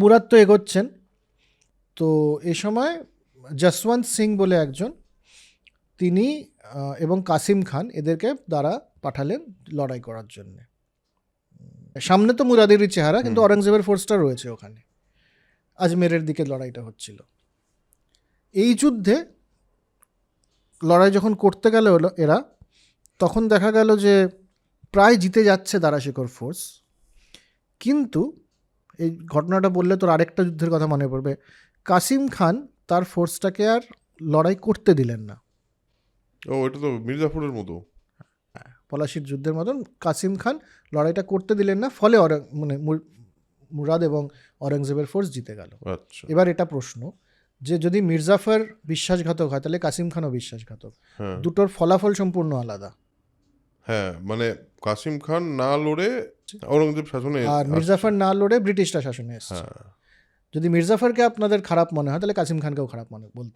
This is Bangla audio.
মুরাদ তো এগোচ্ছেন। তো এ সময় যশবন্ত সিং বলে একজন তিনি এবং কাসিম খান এদেরকে দ্বারা পাঠালেন লড়াই করার জন্য। সামনে তো মুরাদেরই চেহারা কিন্তু। অরঙ্গজেবের ফোর্সটা রয়েছে ওখানে। আজমেরের দিকে লড়াইটা হচ্ছিল। এই যুদ্ধে লড়াই যখন করতে গেল এরা তখন দেখা গেল যে প্রায় জিতে যাচ্ছে দারাশেখর ফোর্স। কিন্তু এই ঘটনাটা বললে তোর আরেকটা যুদ্ধের কথা মনে পড়বে। কাসিম খান তার ফোর্সটাকে আর লড়াই করতে দিলেন না। ও এটা তো মির্জাফরের মতো। পলাশির যুদ্ধের মতন কাসিম খান লড়াইটা করতে দিলেন না ফলে অরং- মানে মুরাদ এবং অরঙ্গজেবের ফোর্স জিতে গেল। আচ্ছা। এবার এটা প্রশ্ন যে যদি মির্জাফর বিশ্বাসঘাতক হয় তাহলে কাসিম খানও বিশ্বাসঘাতক। হ্যাঁ। দুটোর ফলাফল সম্পূর্ণ আলাদা। হ্যাঁ মানে কাসিম খান না লড়ে ঔরঙ্গজেব শাসনে আর। মির্জাফর না লড়ে ব্রিটিশরা শাসনে এসছে হ্যাঁ যদি মির্জাফরকে আপনাদের খারাপ মনে হয় তাহলে কাসিম খানকেও খারাপ মনে বলতে